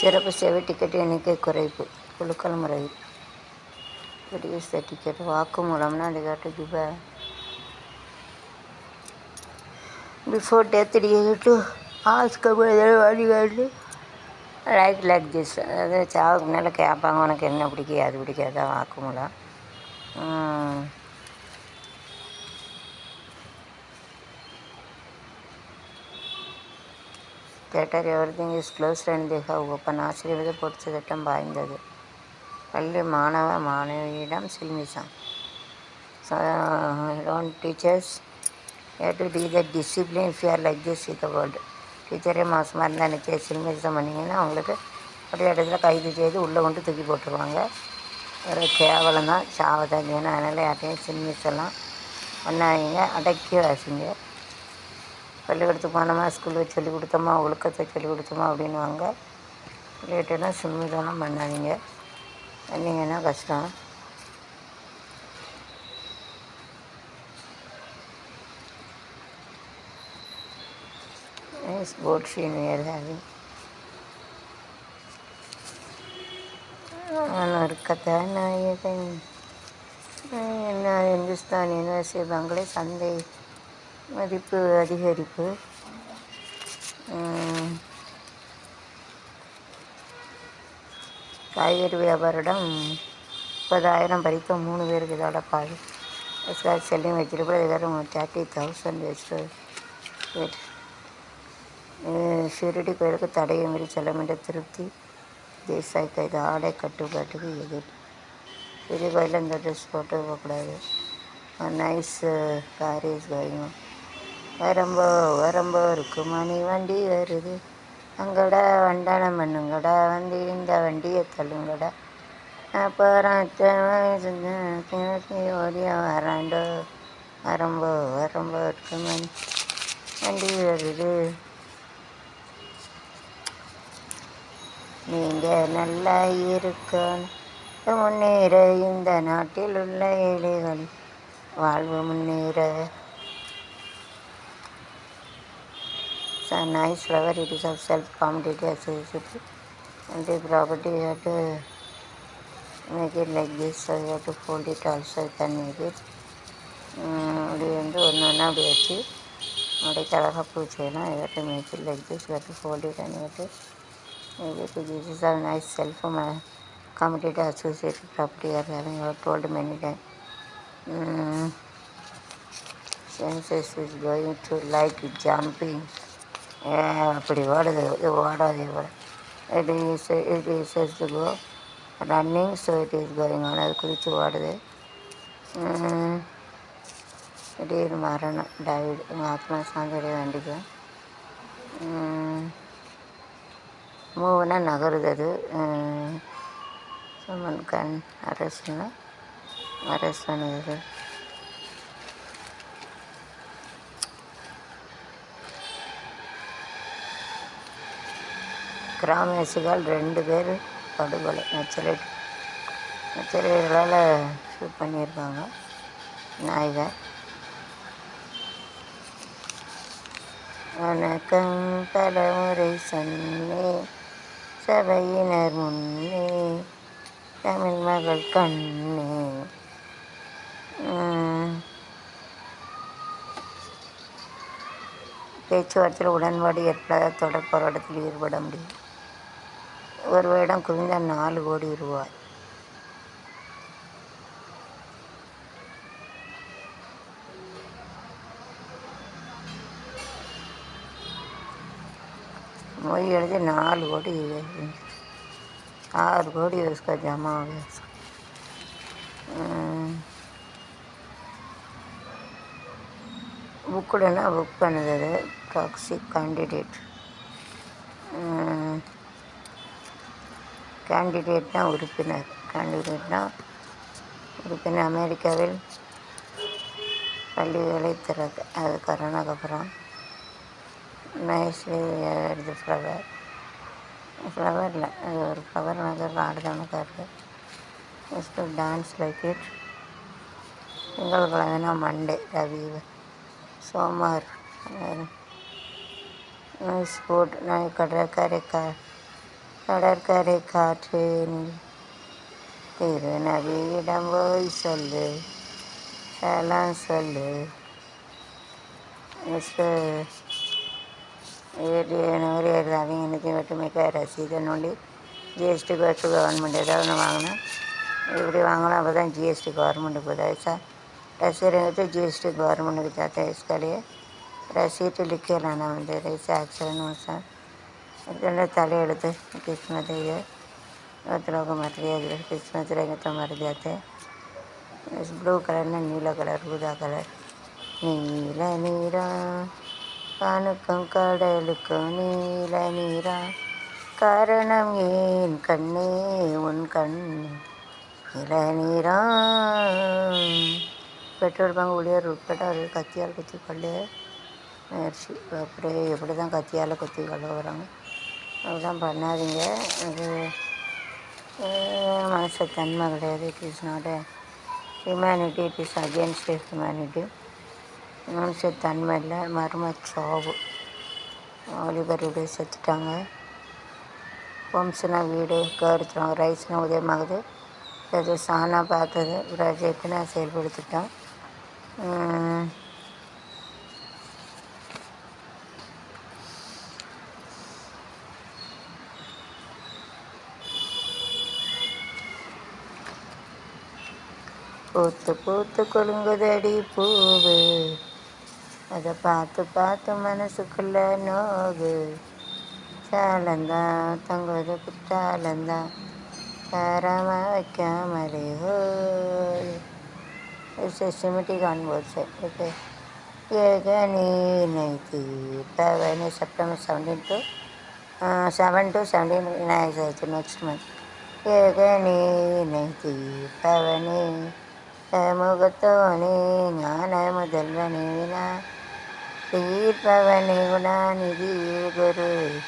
சிறப்பு சேவை டிக்கெட் எண்ணிக்கை குறைப்பு குழுக்கள் முறை. ரெடியூஸ் த டிக்கெட் வாக்குமூலம்னா அது காட்டு give before death ticket ask வழிகாட்டு லைக் லைக் திஸ் அதாவது சாவுக்கு முன்னால் கேட்பாங்க உனக்கு என்ன பிடிக்காது அது பிடிக்காது வாக்குமூலம் theatre every is close and the how open ஆசிரியர் பொறுத்த திட்டம் பாய்ந்தது. பள்ளி மாணவ மாணவியிடம் சில்மிசம் don't teachers A to B the discipline if you are like this இத வேர்ல்டு டீச்சரே மாசமாக இருந்தால் நிச்சயம் சில்மிசம் பண்ணிங்கன்னா அவங்களுக்கு அப்படியே இடத்துல கைது செய்து உள்ளே கொண்டு தூக்கி போட்டுருவாங்க. ஒரு கேவலம் தான் சாவதான் செய்யணும் அதனால் யார்ட்டையும் சில்மிசெல்லாம் பண்ணாதீங்க அடக்கி வாசிங்க. பள்ளிக்கூடத்துக்கு போனோமா ஸ்கூலுக்கு சொல்லி கொடுத்தோமா ஒழுக்கத்தை சொல்லிக் கொடுத்தோமா அப்படின்வாங்க லேட்டுனா சில்மிசம்லாம் பண்ணாதீங்க. பண்ணிங்கன்னா கஷ்டம்? ஸ்போர்ட்ஸ் boat scene நான் ஒரு கதாநாயகன் என்ன இந்துஸ்தான் யூனிவர்சிட்டி பங்களே சந்தை. மதிப்பு அதிகரிப்பு. காய்கறி வியாபாரிடம் முப்பதாயிரம் பறித்த மூணு பேருக்கு இதோட பாடு செல்லிங் வச்சிருப்போம் இதோட தேர்ட்டி தௌசண்ட் வச்சு ஷிரடி கோயிலுக்கு தடையை மீறி செல்ல வேண்டிய திருப்தி. தேசாய் கைது ஆடை கட்டுப்பாட்டுக்கு எதிர். ஷிரடி கோயிலில் இந்த ட்ரெஸ் போட்டு போகக்கூடாது. நைஸ் காரேஜ் கோயிலும் வரம்போ வரம்போ இருக்கு மணி வண்டி வருது. அங்கடா வண்டானம் பண்ணுங்கடா. வந்து இந்த வண்டியை தள்ளுங்கடா. அப்புறம் ஓடியா வராண்டோ? வரம்போ வரம்போ இருக்கு மணி வண்டி வருது. நீங்கள் நல்லா இருக்கணும். முன்னேற இந்த நாட்டில் உள்ள ஏழைகள். வாழ்வு முன்னேற a nice flower it is of self commutative associated and the property you have to make it like this so you have to fold it also you can make it உம், அப்படி வந்து ஒன்று ஒன்றா அப்படி வச்சு அப்படியே கலகாக பூ செய்யலாம் you have to make it like this you have to fold it and you have to make it this is a nice self commutative associated property you are having you have told many times mm. senses is going to like jumping ஏன் அப்படி ஓடுது? இது ஓடாது ஓட it is it is is to go running so it is going on அது குதித்து ஓடுது. திடீர் மரணம். டைவிட் எங்கள் ஆத்மா சாந்தோடைய வேண்டிக்கும் மூவுனா நகருது அது. சுமன் கண். அரசுனா அரசு பண்ணுது கிராமவாசிகள் ரெண்டு பேர் படுகொலை நக்சலைட் நக்சலைட்களால் ஷூட் பண்ணியிருக்காங்க. நாயகர் வணக்கம் பலமுறை சொன்னே சபையினர் முன்னே தமிழ் மகள் கண்ணே. பேச்சுவார்த்தையில் உடன்பாடு ஏற்படாத தொடர் போராட்டத்தில் ஈடுபட முடியும். ஒரு வருடம் குவிந்த நாலு கோடி ரூபாய் மொய் எழுதி நாலு கோடி ஆறு கோடி उसका जमा हो गया उसका புக்குடனா புக் பண்ணுறது டாக்ஸிக் கேண்டிடேட் கேண்டிடேட்னா உறுப்பினர். கேண்டிடேட்னா உறுப்பினர் அமெரிக்காவில் பள்ளிகளை திறக்க அது கரோனாக்கு அப்புறம் நைஸ்லி எடுத்து ஃப்ளவர் ஃப்ளவரில் அது ஒரு ஃப்ளவர் நகர் ஆடுதானக்கா இருக்குது just dance like it Monday Ravi சோமார் ஸ்போர்ட் நான் கடற்கரை க கடற்கரை காற்றின் திருநதியிடம் போய் சொல்லு சலாம் சொல்லு. நூறு ஏறாதீங்க இன்றைக்கி மட்டுமிக்க ரசீதை நோண்டி ஜிஎஸ்டி கோர்ட்டு கவர்மெண்ட் ஏதாவது ஒன்று வாங்கினா இப்படி வாங்கலாம் அப்போ தான் ஜிஎஸ்டி கவர்மெண்ட்டுக்கு உதவிச்சா ரசிகரங்கத்தை ஜிஎஸ்டி கவர்மெண்ட்டுக்கு தாத்த இஸ்காலேயே ரசீட்டு லிக்கலாம் வந்து ரைஸ் ஆக்சிடென்ட் சார் रसीद लिख के लाना होता है ऐसे एक्सीडेंट होता है ಇದೆಲ್ಲ ತಲೆ ಎಳುತ್ತೆ ಕಿಸ್ಮತ್ ಇದೆ ಇವತ್ತು लोग मर गए अगर किस्मत रहेंगे तो मर जाते इस ब्लू कलर में नीला कलर ஊதா கலர் நீல நீரா காணுக்கும் கடலுக்கும் நீல நீரா காரணம் ஏன் கண்ணே உன் கண்ணே இளநீரா பெட்ரோல் பங்க் ஊழியர் உட்பட அவர்கள் கத்தியால் குத்தி கொள்ள முயற்சி அப்படியே எப்படி தான் கத்தியால் குத்தி கொள்ள வராங்க அதெல்லாம் பண்ணாதீங்க. அது மனசு தன்மை கிடையாது. It is not humanity it is against humanity மனுஷ தன்மை இல்லை. மர்ம சாவு வாலிபர் செத்துட்டாங்க. வம்சனா வீடு கருத்துறோம் ரைஸ்னா உதயமாகுது. அது சாணா பார்த்தது. ப்ராஜெக்ட் நான் செயல்படுத்திட்டோம் పూత్తు పూత్తు కొలుంగుదడి పూవు ಅದ ಪಾತು ಪಾತು ಮನಸುಕುಳ್ಳ ನೋವು ಚಾಲಂದ ತಂಗೋದ ಪುಟ್ಟಾಲಂದ ತಾರಾಮ ಕ್ಯಾಮರೆ ಹೋಯ್ ಸಿಸ್ಟಮೆಟಿಕ್ ಕಾಣ್ಬೋದು ಸರ್ ಓಕೆ ಈಗ ನೀನೈತಿ Pavani September seventeen to seven to seventeen Vinayaka Chavithi next month ఏక నేనైతే పవని முகத்தோனே ஞான முதல்வனே வினா. தீர்ப்பவனே குணாநிதி குரு.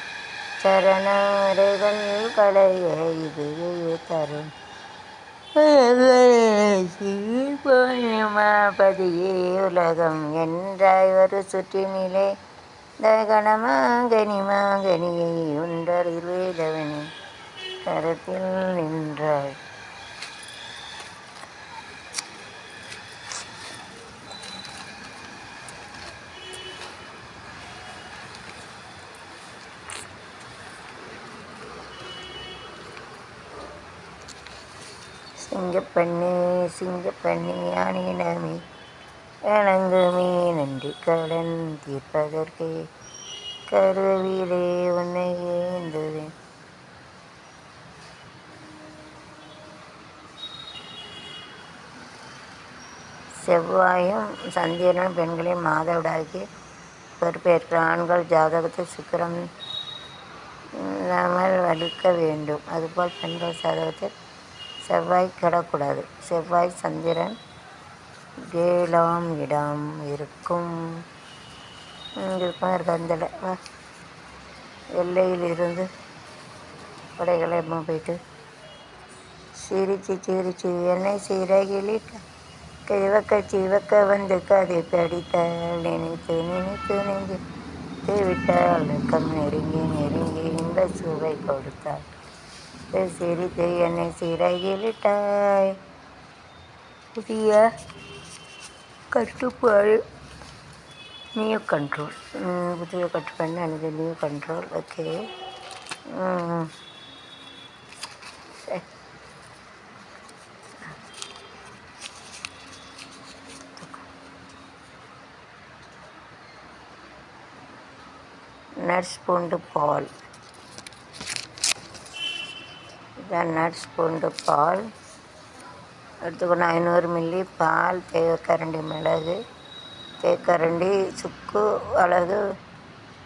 சரணாரைகள் களைய இதுவே தரும். பூர்ணிமாபதியே உலகம் என்றாய் ஒரு சுற்றினிலே. தகணமாங்கனி மாங்கனியை உண்டறிவேதவனே கரத்தில் நின்றாய். சிங்கப்பண்ணி சிங்கப்பண்ணி அணினமே வணங்குமே நன்றி கடன் தீர்ப்பதற்கே கருவிலே உன்னை ஏந்துவேன். செவ்வாயும் சந்திரனும் பெண்களையும் மாதவிடாக்கி பொறுப்பேற்கிற ஆண்கள் ஜாதகத்தை சுக்கிரம் இல்லாமல் வலிக்க வேண்டும். அதுபோல் பெண்கள் ஜாதகத்தில் செவ்வாய் கெடக்கூடாது. செவ்வாய் சந்திரன் ஏழாம் இடம் இருக்கும். இருக்கும் இருக்க எல்லையிலிருந்து படைகளை போயிட்டு சிரிச்சு சிரிச்சு என்னை சிறகிலிட்ட கிழக்க சிவக்க வந்து கதை படித்த நினைத்து நினைத்து நெஞ்சு விட்டால் கம் நெருங்கி நெருங்கி இந்த சுவை கொடுத்தாள் சிரித்து என்னை சிறையிலிட்டாய். புதிய கட்டுப்பாடு நியூ கண்ட்ரோல் புதிய கட்டுப்பாடு எனக்கு நியூ கண்ட்ரோல் ஓகே நர்ஸ் பூண்டு பால். நட்ஸ் பூண்டு பால் எடுத்துக்கணும் ஐநூறு மில்லி பால் தேக்கரண்டி மிளகு தேக்கரண்டி சுக்கு அழகு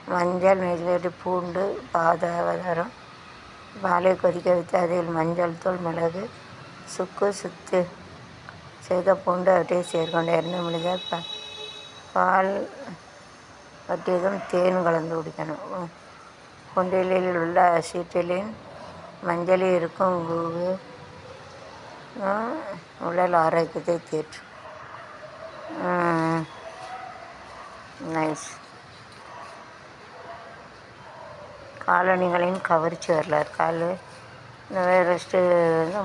மஞ்சள் நெல்லடி பூண்டு பாதாவதாரம் பாலை கொதிக்க வைத்து அதில் மஞ்சள் தூள் மிளகு சுக்கு சுத்து செய்த பூண்டு அவற்றை சேர்க்கொண்டு இரண்டு முடிஞ்சால் ப பால் வட்டியதும் தேன் கலந்து குடிக்கணும். குண்டிலில் உள்ள சீட்டிலின் மஞ்சள் இருக்கும் உடல் ஆரோக்கியத்தை தேற்றும் நைஸ் காலனிகளின் கவர்ச்சி வரலாறு கால் ரெஸ்ட்டு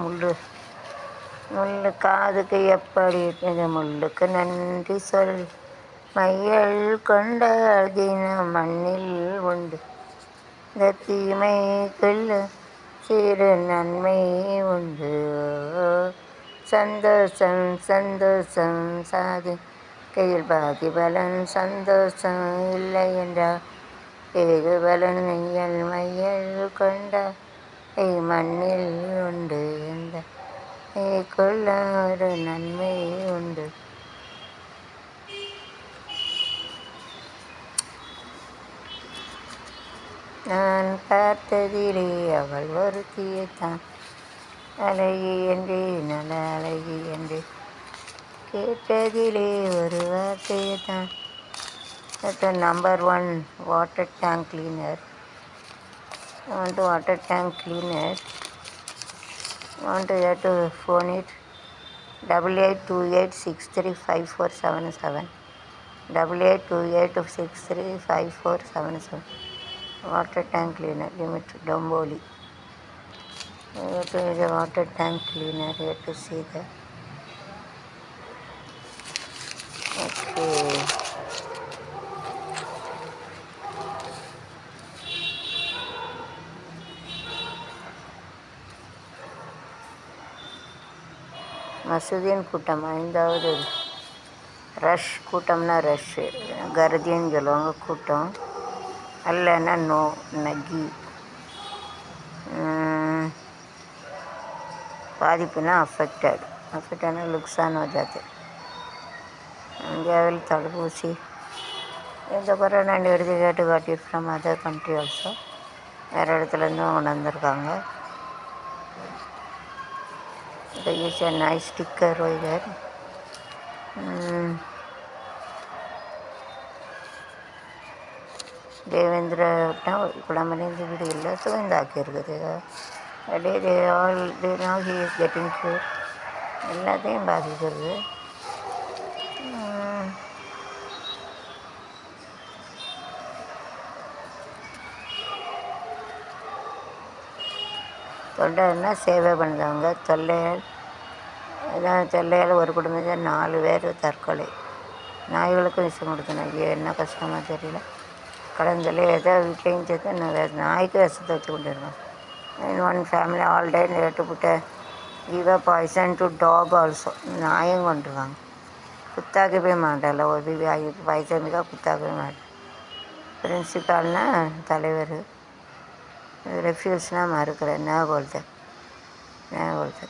முள் முள்ளு. காதுக்கு எப்படி இந்த முள்ளுக்கு நன்றி சொல். மையல் கொண்ட தினம் மண்ணில் உண்டு. இந்த தீமைக்குள்ள சிறு நன்மை உண்டு. சந்தோஷம் சந்தோஷம் சாதி. கையில் பாதி பலன் சந்தோஷம் இல்லை என்றால் ஏது பலன் மையல் மையல் கொண்ட? மண்ணில் உண்டு. எந்த கொள்ள ஒரு நன்மை உண்டு. நான் பார்த்ததிலே அவள் ஒருத்தியைத்தான் அழகி என்று நல்ல அழகி என்று கேட்டதிலே ஒரு வார்த்தையைத்தான் number one water tank cleaner want to water tank cleaner want to have to phone it double eight two eight six three five four seven seven double eight two eight six three five four seven seven water tank cleaner limit டொம்போலி to the water tank cleaner here to see the okay மசூதியின் கூட்டம் ஐந்தாவது rush கூட்டம்னா rush கருதின்னு சொல்லுவாங்க கூட்டம் அல்லனா no நகி பாதிப்புனா affected அஃபெக்டட்னா லுக்ஸான் ஜாத்து இந்தியாவில் தடுப்பூசி இந்த corona எடுத்து கேட்டு காட்டிட்டு ஃப்ரம் அதர் கண்ட்ரி ஆல்சோ வேறு இடத்துலேருந்தும் கொண்டு வந்திருக்காங்க use is nice sticker sticker Devendra ಕೂಡ வீடு இல்லை சுகந்தாக்கி இருக்குது ಡೇರಿ ಆಲ್ ಡೇ ನಾವು ಹೀಗೆ எல்லாத்தையும் பாதிக்கிறது. தொண்டர்னால் சேவை பண்ணுறவங்க தொல்லையால் அதான் தொல்லையால் ஒரு குடும்பத்தில் நாலு பேர் தற்கொலை. நாய்களுக்கும் விஷம் கொடுக்கணும். ஐயோ என்ன கஷ்டமாக தெரியல. கடந்தல ஏதோ வீட்லேயும் சேர்த்து நான் வேறு நாய்க்கு விஷத்தை வச்சு கொண்டுருக்கோம் in one family all day rate போட்டு இவ பாய்சன் டு டாக் ஆல்சோ நாயும் கொண்டுருவாங்க குத்தாக்கு போய் மாட்டல ஒரு பி மிக குத்தாக்கு போய் மாட்டேன். பிரின்சிபால்னா தலைவர். ரெஃப்யூஸ்னால் மறுக்கிறேன் என்ன போல்து என்ன போல்து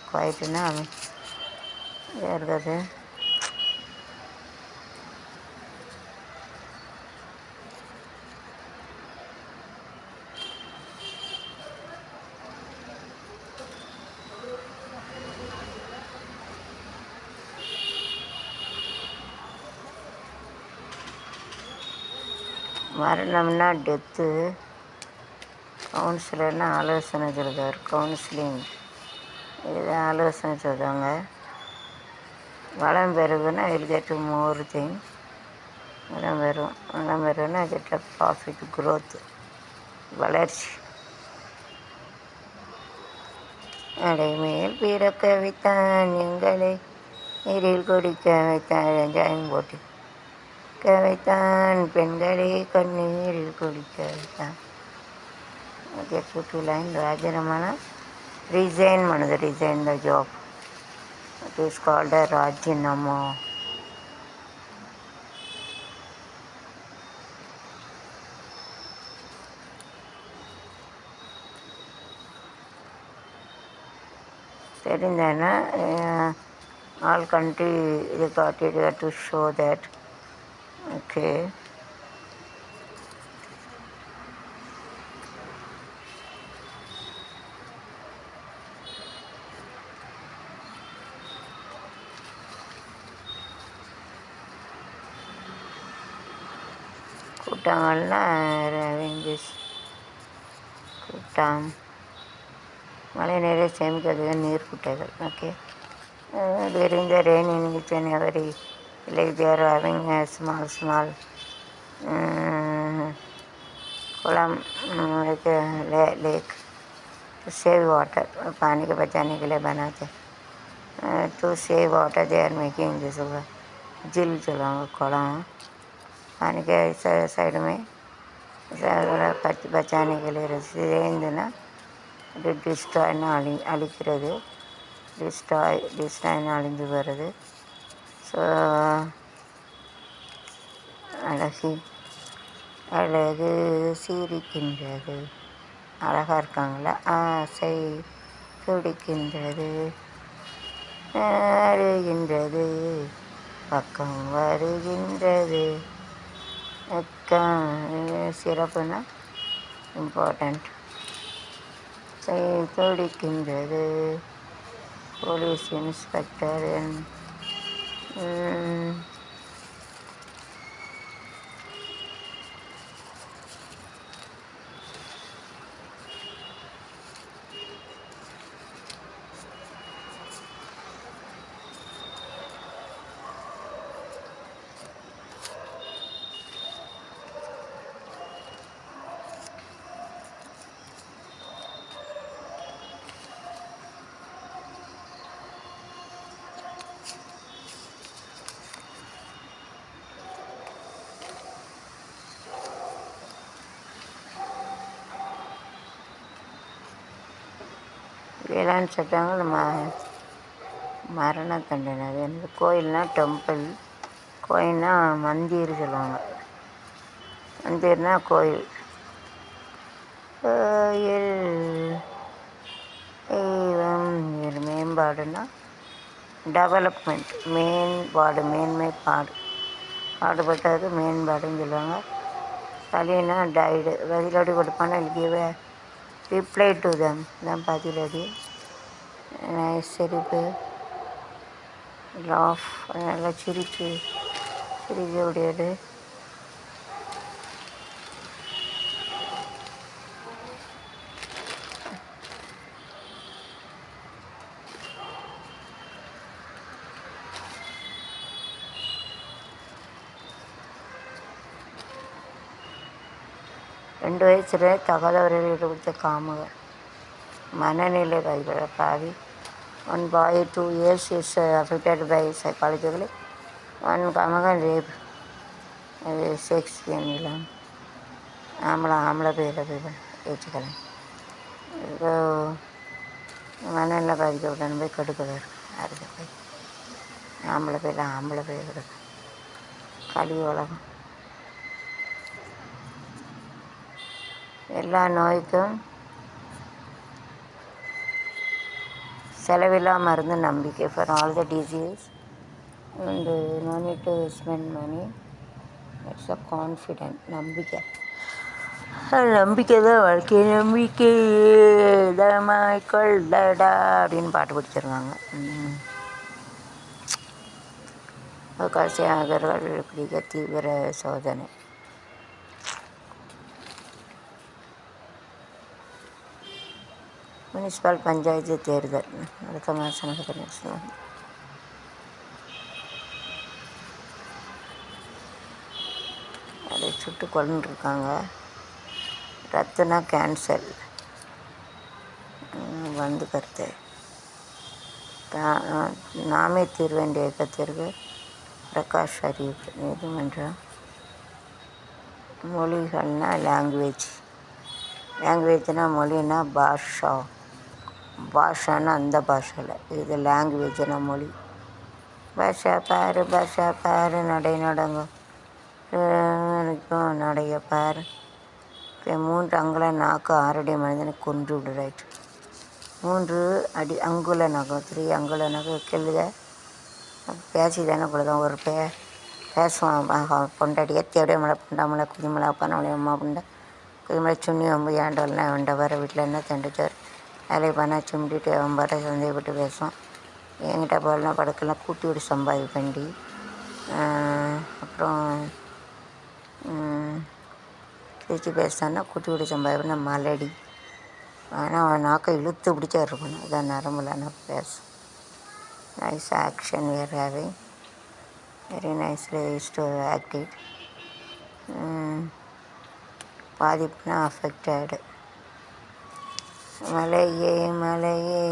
மரணம்னா டெத்து கவுன்சிலர்னா ஆலோசனை சொல்கிறார் கவுன்சிலிங் இது ஆலோசனை சொல்லுவாங்க வளம் பெருகுன்னா வில் கெட் மோர் திங் வளம் பெறும் வளம் பெருகுன்னா கெட்ட ப்ராஃபிட் க்ரோத்து வளர்ச்சி. அடைமேல் பிறக்க வைத்தான் எங்களை நீரில் குடிக்க வைத்தான். வெங்காயம் போட்டு. குளிக்க வைத்தான் பெண்களே கண்ணீரில் குளிக்க வைத்தான் okay to line Rajaramana resign பண்ணது resign the job it is called a ராஜினாமா. தெரிந்தேன்னா ஆல் கண்ட்ரி இது காட்டிடுவார் டு ஷோ தேட் ஓகே. கூட்டங்கள்னால் ரேஞ்சஸ் கூட்டம். மழை நீரை சேமிக்கிறதுக்கு நீர் குட்டைகள். Okay. during the rain in like they are having a small small um, coulomb अम, एक ले, लेक to save water पानी के बचाने के लिए बनाते to save water they are making this झील चलाओ कुड़म पानी के साइड में அதெல்லாம் பச் பச்சானே கிளறு சேர்ந்துன்னா அது டிஸ்ட்ராய்னு அழி அழிக்கிறது டிஸ்ட்ராய் டிஸ்ட்ராய்னு அழிஞ்சு வருது ஸோ அழகி அழகு சிரிக்கின்றது. அழகாக இருக்காங்களா? ஆசை துடிக்கின்றது. அழுகின்றது. பக்கம் வருகின்றது. அக்கா சிறப்புனா இம்பார்ட்டண்ட் துடிக்கின்றது. போலீஸ் இன்ஸ்பெக்டர் 嗯 வேளாண் சட்டங்கள் ம மரண தண்டனை. அது என்னது கோயில்னா டெம்பிள் கோயில்னா மந்திர் சொல்லுவாங்க. மந்திர்னால் கோயில். கோயில் தெய்வம் மேம்பாடுனா டெவலப்மெண்ட் மேம்பாடு மேன்மைப்பாடு பாடுபட்டது மேம்பாடுன்னு சொல்லுவாங்க. பலினா டைடு பதிலடி கொடுப்பானா கிவ் ரிப்ளை டு தம் தான் பதிலடி சிரிப்பு லாஃப் நல்லா சிரிச்சு. சிரிக்க முடியாது. ரெண்டு வயசுல தகவல்களை கொடுத்த காமகர் மனநிலை பாதி one by two years is affected by psychologically one கமகன் rape அது செக்ஸ் கேம்லாம் ஆம்பளை ஆம்பளை பேர போய் ஏற்றுக்கலாம் இப்போ மனநிலை பாதிக்கப்பட்ட போய் கெடுக்கிறார் அதுக்கு போய் ஆம்பளை பேர் ஆம்பளை பேர் கெடுக்க கலி உலகம். எல்லா நோய்க்கும் செலவில்லா மருந்து நம்பிக்கை. For all the disease and no need to spend money it's a confident நம்பிக்கை. நம்பிக்கை தான் வாழ்க்கை. நம்பிக்கை கொள்ளடா அப்படின்னு பாட்டு பிடிச்சிருக்காங்க அவகாசி பிடிக்க தீவிர சோதனை. முனிசிபால் பஞ்சாயத்து தேர்தல். அடுத்த மாதம் நடக்குது அதை சுட்டு கொண்டுருக்காங்க ரத்தனா கேன்சல் வந்து கருத்து. நாமே தீர்வேண்டிய இயக்கத்திற்கு பிரகாஷ் அறிவிப்பு. நீதிமன்றம் மொழிகள்னா லாங்குவேஜ் லாங்குவேஜ்னால் மொழின்னா பாஷா. பாஷான்னா அந்த பாஷையில். இது லாங்குவேஜ்னா மொழி. பாஷா பாரு பாஷா பாரு நடை நடங்கும். வரைக்கும் நடைய பாரு. இப்போ மூன்று அங்குல நாக்கு ஆறடி மனிதனை கொன்று விடுறாயிட்டு மூன்று அடி அங்குல நகம் த்ரீ அங்குல நகம் கெல்லுக பேசி தானே கொடுதான் ஒரு பே பேசுவான். பொண்டாடி ஏற்றி அப்படியே மலை பொண்டாமலை குதிமலை அப்பா அம்மா புண்டை. குதிமலை சுண்ணி வம்பு ஏண்டவெல்லாம் வேண்ட வர வீட்டில் என்ன தண்டுச்சார்? வேலையை பண்ணால் சும்மிட்டு அவன் பாட்டை சந்தேகப்பட்டு பேசுவான். என்கிட்ட போலாம் படக்கெல்லாம் கூட்டி விட்டு சம்பாதி பண்ணி அப்புறம் திருச்சி பேசுனா கூட்டி விட்டு சம்பாதி பண்ண மலடி ஆனால் அவன் நாக்கை இழுத்து பிடிச்சா இருக்கணும் அதான் நரம்புல நான் பேசும் nice action where having very nice to active பாதிப்புனா affected மலையே மலையே.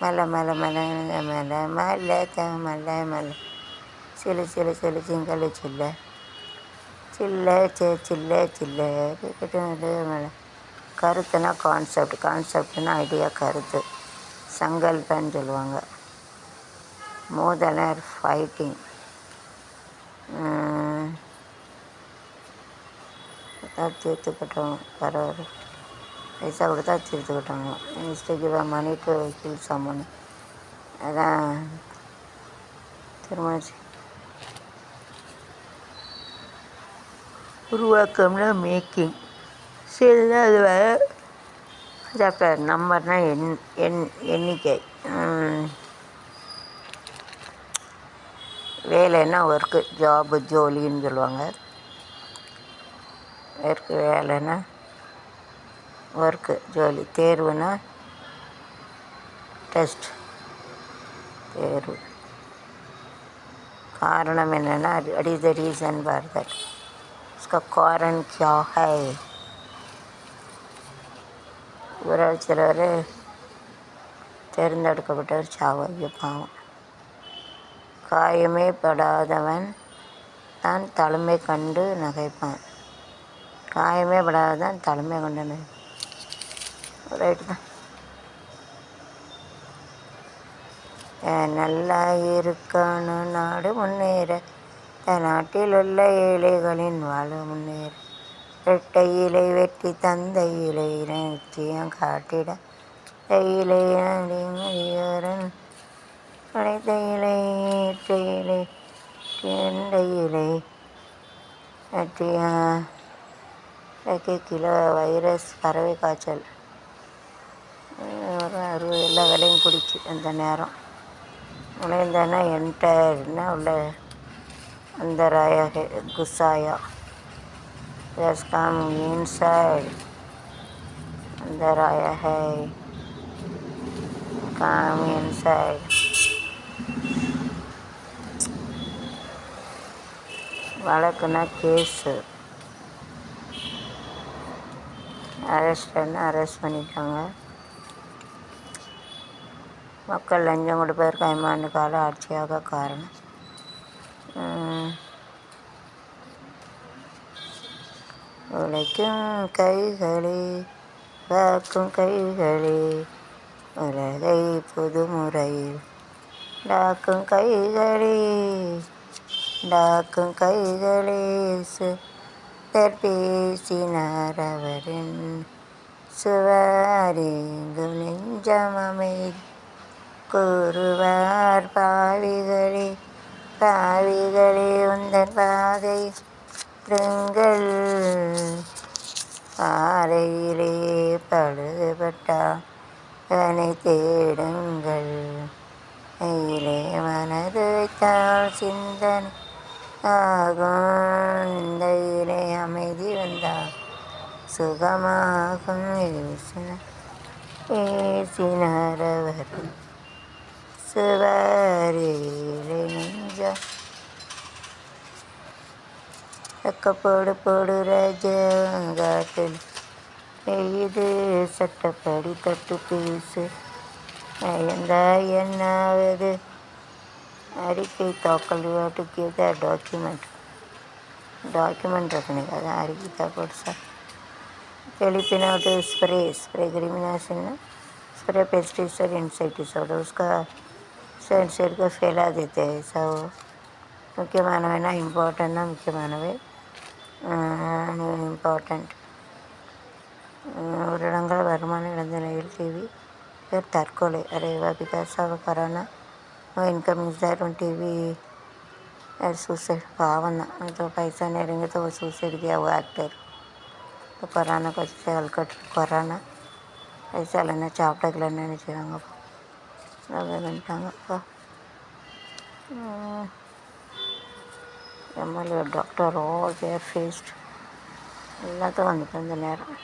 மலை மலை மலை மலை மலை த மலை மலை. சிலு சிலு சிலு சிங்கலு சில்ல. சில்ல சே சில்ல சில்ல. மலை. கருத்துனா கான்செப்ட் கான்செப்ட்னா ஐடியா கருத்து. சங்கல்பன்னு சொல்லுவாங்க. மோதலர் ஃபைட்டிங் தீர்த்துக்கிட்டோம் பரவாயில்ல. பைசா கொடுத்தா தீர்த்துக்கிட்டாங்க mistake money to kill summon அதான் திருமணம் உருவாக்கம்னா மேக்கிங் சரி அது வேறு சாப்டர் நம்பர்னால் எண் எண் எண்ணிக்கை. வேலைன்னா ஒர்க்கு ஜாபு ஜோலின்னு சொல்லுவாங்க. ஒர்க்கு வேலைன்னா ஒர்க்கு ஜோலி தேர்வுனா டெஸ்ட் தேர்வு காரணம் என்னென்னா at is the reason for that उसका कारण क्या है ஒரு சிலர் தேர்ந்தெடுக்கப்பட்டவர் சாவு ஐயோ பாவம் காயமே படாதவன் தான் தலைமை கண்டு நகைப்பான் காயமே படாதவன் தலைமை கண்டு நகை ரைட்டு தான் நல்லா இருக்கணும் நாடு முன்னேற. தன் நாட்டில் உள்ள ஏழைகளின் வாழ்வு முன்னேற. இரட்டை இலை வெட்டி தந்த இலை நிச்சயம் காட்டிட. தையிலை மதியோரன் அனைத்த இலை ஏற்ற இலை எந்த இலை. வெட்டியா கிலோ வைரஸ் பறவை காய்ச்சல். ஒரு அறுபது எல்லா வேலையும் பிடிச்சி அந்த நேரம். நுழைந்தேன்னா என்டர்னா உள்ள அந்த ராயா குசாயா எஸ் கம் இன்சைட் அந்த ராயா ஹை கம் இன்சைட் வழக்குனா கேஸு. அரெஸ்ட்னா அரெஸ்ட் பண்ணிட்டாங்க மக்கள் லஞ்சம் கொடுப்பதற்கு ஐமாண்டு கால ஆட்சியாக காரணம். உழைக்கும் கைகளே காக்கும் கைகளே உலகை புதுமுறையில் டாக்கும் கைகளே டாக்கும் கைகளே பேசினார் அவரின் சுவாரிங்கும் நெஞ்சம் அமைதி. கூறுவார் பாவிகளே பாவிகளே உந்தன் பாதை விடுங்கள் பாறையிலே பழுதுபட்டால் அதனை தேடுங்கள். கையிலே மனது வைத்தால் சிந்தனை ஆகும். இந்த இலே அமைதி வந்தால் சுகமாகும். ஏசினார் ஏசினார் அவர் சுவரிலே நெஞ்சம் தக்கப்போடு போடு ராஜாங்காட்டில் இது சட்டப்படி தட்டு பேசு நயந்தா என்னாவது அறிக்கை தாக்கல் to give the document document रखने का था அறிக்கை தாக்கல் sir Filipino to spray spray क्रिमिनाशन spray pesticide insecticide उसका साइड साइड को फैला देते हैं ऐसा वो മെയിൻ ഇമ്പോർട്ടൻറ്റ് ஊரடங்கால் வருமான இழந்த நிலையில் டிவி பேர் தற்கொலை அரைவா because of corona no income is there one TV suicide కావన్న అయితే పైసా నెరంగితే సూసైడ్కి అవు యాక్టర్ కరోనాకి వస్తే అలకట్ కరోనా పైసలన్నా చాపటకులన్నా జీవంగా అదంటాంగ MLA doctor all there faced எல்லாத்தையும் வந்துட்டு அந்த நேரம்.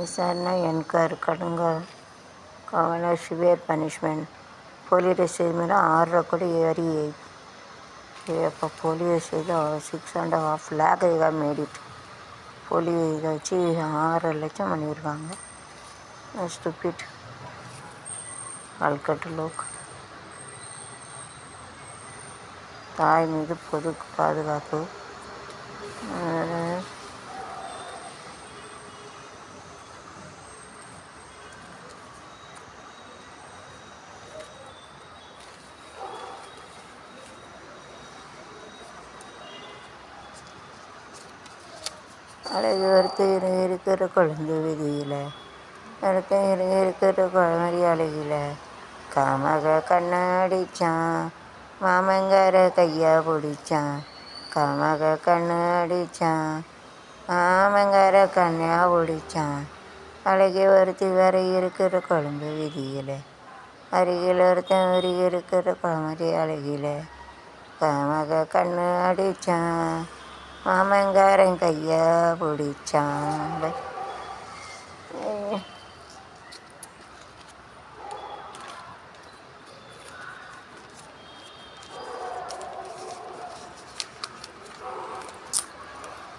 விசாரணை என்கர் கடுங்கல் கவர்னர் சிவியர் பனிஷ்மெண்ட் போலியோ செய்து ஆறரை கோடி ஏறி அப்போ போலியோ செய்து சிக்ஸ் அண்ட் ஹாஃப் லேக் இதாக மேடிட்டு. போலியோ இதை வச்சு ஆறரை லட்சம் பண்ணியிருக்காங்க ஸ்டூபிட் கல்கட்டு லோக் தாய் மீது பொது பாதுகாப்பு. அழகு வறுத்து இருக்கிற குழந்தை விதியில். அடுத்த இருக்கிற குழமரி அழகில். காமக கண்ணடிச்சான். மாமங்கார கையா பிடிச்சான். காமக கண்ணு மாமங்கார கண்ணையா பிடிச்சான். அழகி ஒருத்தி வரை இருக்கிற குழம்பு விதியில். அருகில் ஒருத்தன் வரி இருக்கிற குழமரி அழகில். காமக கண்ணு அடித்தான் மாமங்காரன் கையா பிடிச்சான்.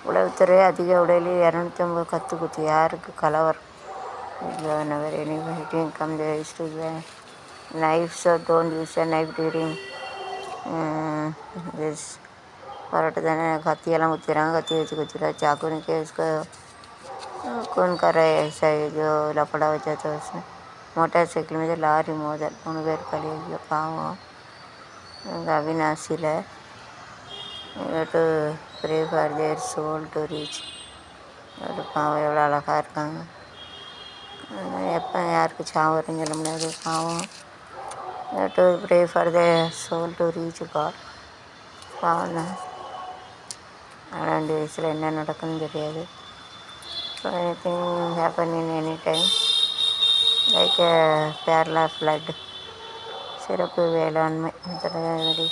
உளவுத்துறை அதிக உடலில் இரநூத்தி ஐம்பது கத்து குத்து யாருக்கு கலவரம் never any waiting come there is to the knife so don't use a knife during um, this பரட்டு தானே கத்தியெல்லாம் குத்திடுறாங்க கத்தி வச்சு குத்திடுறா चाकू ने के उसको कौन कर रहा है ऐसा ये जो लपड़ा हो जाता है उसमें मोटरसाइकिल में லாரி மோதல் மூணு பேர் பழி ஐயோ பாவம் இந்த அவினாசியில் to Pray for their soul to reach ஒரு பாவம் எவ்வளோ அழகாக இருக்காங்க. எப்போ யாருக்கு சாவரும் வரும்னு சொல்ல முடியாது பாவம். To pray for the soul to reach god பாவம் தான். ரெண்டு வயசில் என்ன நடக்குன்னு தெரியாது. So anything happen in any time like பேரலா flood சிறப்பு வேளாண்மை வெடி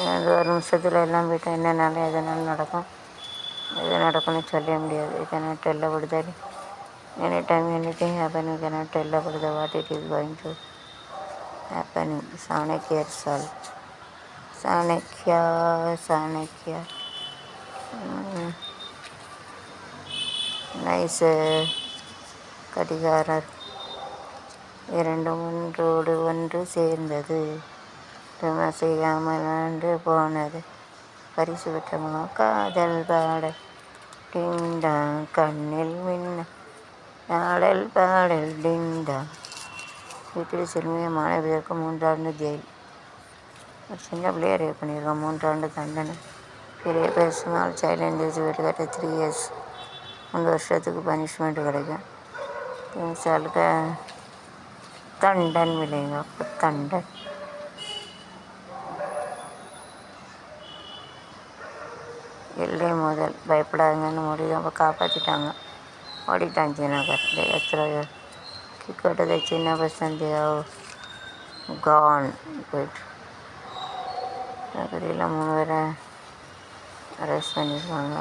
அது ஒரு நிமிஷத்தில் எல்லாம் போய்ட்டு என்னனாலும் எதனாலும் நடக்கும். எது நடக்கும்னு சொல்ல முடியாது. You cannot tell about that any time any thing happen you cannot tell about the what it is going to happening சாணக்கியர் சால் சாணக்கியா சாணக்கியா நைஸு கடிகாரர் இரண்டும் ஒன்றோடு ஒன்று சேர்ந்தது. ரம செய்யாமல் அன்று போனது? பரிசு பெற்ற காதல் பாடல். டிண்டா கண்ணில் மின்ன நாடல் பாடல். டிண்டா வீட்டில் சிறுமிய மாணவியருக்கு மூன்றாண்டு ஜெயில். ஒரு சின்ன பிள்ளையை ரேப் பண்ணியிருக்கோம் மூன்றாண்டு தண்டனை. பெரிய பேசினால் சைலண்ட் ஏஜ் வீட்டுக்கிட்ட த்ரீ இயர்ஸ் மூணு வருஷத்துக்கு பனிஷ்மெண்ட் கிடைக்கும். திங்ஸாலுக்கு தண்டன் விளையுங்க தண்டன். இல்லை முதல். பயப்படாதுங்கன்னு முடியும் ரொம்ப காப்பாற்றிட்டாங்க ஓடிட்டான் சீனாக்கார் எத்தனை கிக்கோட்டதை சின்ன பசந்தி கான் போயிட்டு நகரில் மூணு பேரை அரெஸ்ட் பண்ணியிருக்காங்க.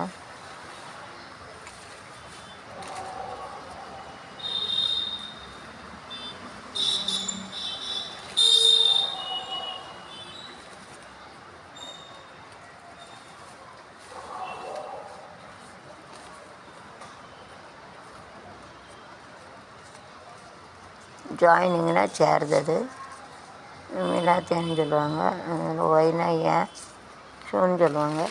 ஜாயினிங்னா சேர்ந்தது. மிலாத்தியான்னு சொல்லுவாங்க. ஒய்னா ஏன் ஷூன்னு சொல்லுவாங்க.